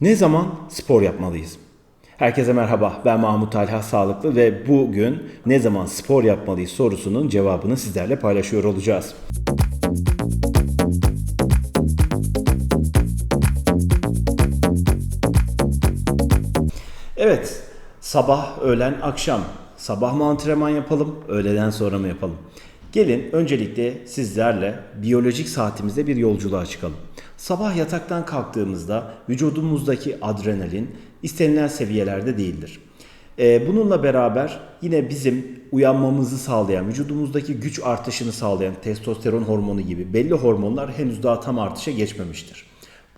Ne zaman spor yapmalıyız? Herkese merhaba. Ben Mahmut Talha Sağlıklı ve bugün ne zaman spor yapmalıyız sorusunun cevabını sizlerle paylaşıyor olacağız. Evet, sabah, öğlen, akşam. Sabah mı antrenman yapalım, öğleden sonra mı yapalım? Gelin öncelikle sizlerle biyolojik saatimizde bir yolculuğa çıkalım. Sabah yataktan kalktığımızda vücudumuzdaki adrenalin istenilen seviyelerde değildir. Ee, bununla beraber yine bizim uyanmamızı sağlayan, vücudumuzdaki güç artışını sağlayan testosteron hormonu gibi belli hormonlar henüz daha tam artışa geçmemiştir.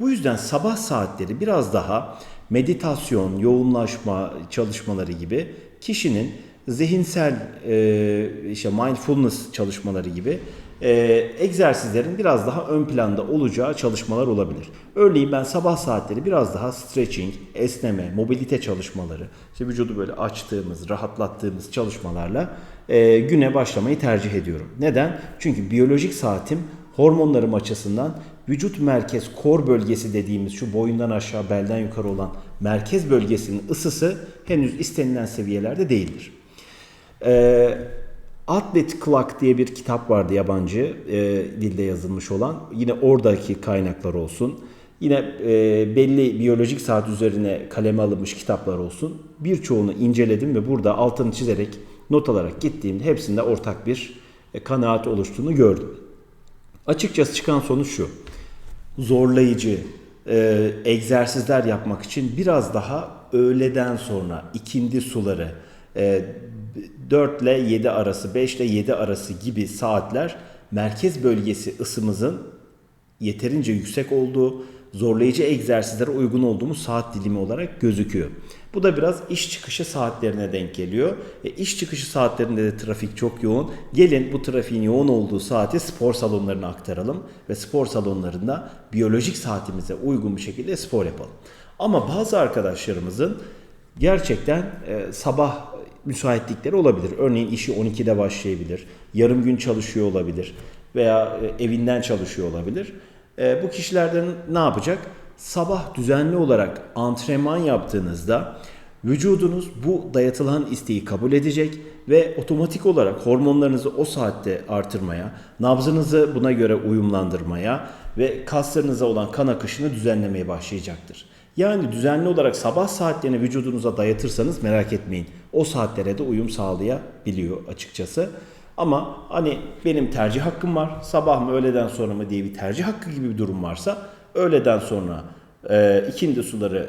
Bu yüzden sabah saatleri biraz daha meditasyon, yoğunlaşma çalışmaları gibi kişinin zihinsel e, işte mindfulness çalışmaları gibi e, egzersizlerin biraz daha ön planda olacağı çalışmalar olabilir. Örneğin ben sabah saatleri biraz daha stretching, esneme, mobilite çalışmaları, işte vücudu böyle açtığımız, rahatlattığımız çalışmalarla e, güne başlamayı tercih ediyorum. Neden? Çünkü biyolojik saatim hormonlarım açısından vücut merkez kor bölgesi dediğimiz şu boyundan aşağı belden yukarı olan merkez bölgesinin ısısı henüz istenilen seviyelerde değildir. Ee, Atlet Clock diye bir kitap vardı yabancı e, dilde yazılmış olan. Yine oradaki kaynaklar olsun. Yine e, belli biyolojik saat üzerine kaleme alınmış kitaplar olsun. Birçoğunu inceledim ve burada altını çizerek not alarak gittiğimde hepsinde ortak bir e, kanaat oluştuğunu gördüm. Açıkçası çıkan sonuç şu. Zorlayıcı e, egzersizler yapmak için biraz daha öğleden sonra ikindi suları e, 4 ile 7 arası, 5 ile 7 arası gibi saatler merkez bölgesi ısımızın yeterince yüksek olduğu, zorlayıcı egzersizlere uygun olduğumuz saat dilimi olarak gözüküyor. Bu da biraz iş çıkışı saatlerine denk geliyor. E, iş çıkışı saatlerinde de trafik çok yoğun. Gelin bu trafiğin yoğun olduğu saati spor salonlarına aktaralım ve spor salonlarında biyolojik saatimize uygun bir şekilde spor yapalım. Ama bazı arkadaşlarımızın gerçekten e, sabah müsaitlikleri olabilir. Örneğin işi 12'de başlayabilir, yarım gün çalışıyor olabilir veya e, evinden çalışıyor olabilir. E, bu kişilerden ne yapacak? Sabah düzenli olarak antrenman yaptığınızda vücudunuz bu dayatılan isteği kabul edecek ve otomatik olarak hormonlarınızı o saatte artırmaya, nabzınızı buna göre uyumlandırmaya ve kaslarınıza olan kan akışını düzenlemeye başlayacaktır. Yani düzenli olarak sabah saatlerini vücudunuza dayatırsanız merak etmeyin. O saatlere de uyum sağlayabiliyor açıkçası. Ama hani benim tercih hakkım var. Sabah mı öğleden sonra mı diye bir tercih hakkı gibi bir durum varsa öğleden sonra e, ikindi suları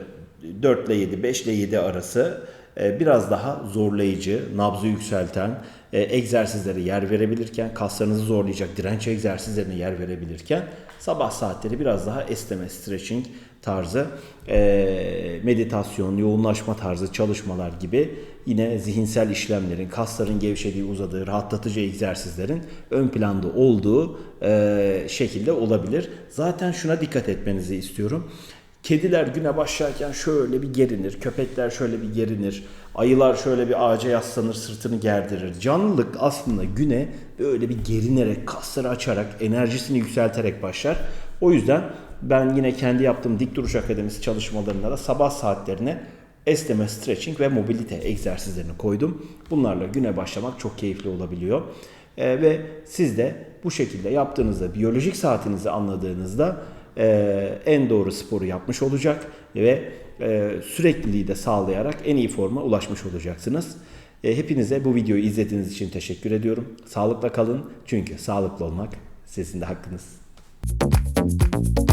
4 ile 7, 5 ile 7 arası e, biraz daha zorlayıcı, nabzı yükselten e, egzersizlere yer verebilirken, kaslarınızı zorlayacak direnç egzersizlerine yer verebilirken sabah saatleri biraz daha esneme, stretching tarzı, e, meditasyon, yoğunlaşma tarzı çalışmalar gibi yine zihinsel işlemlerin, kasların gevşediği, uzadığı, rahatlatıcı egzersizlerin ön planda olduğu e, şekilde olabilir. Zaten şuna dikkat etmenizi istiyorum. Kediler güne başlarken şöyle bir gerinir, köpekler şöyle bir gerinir, ayılar şöyle bir ağaca yaslanır, sırtını gerdirir. Canlılık aslında güne böyle bir gerinerek, kasları açarak, enerjisini yükselterek başlar. O yüzden ben yine kendi yaptığım dik duruş akademisi çalışmalarında da sabah saatlerine esneme, stretching ve mobilite egzersizlerini koydum. Bunlarla güne başlamak çok keyifli olabiliyor. E, ve siz de bu şekilde yaptığınızda, biyolojik saatinizi anladığınızda e, en doğru sporu yapmış olacak ve e, sürekliliği de sağlayarak en iyi forma ulaşmış olacaksınız. E, hepinize bu videoyu izlediğiniz için teşekkür ediyorum. Sağlıkla kalın çünkü sağlıklı olmak sizin de hakkınız. Müzik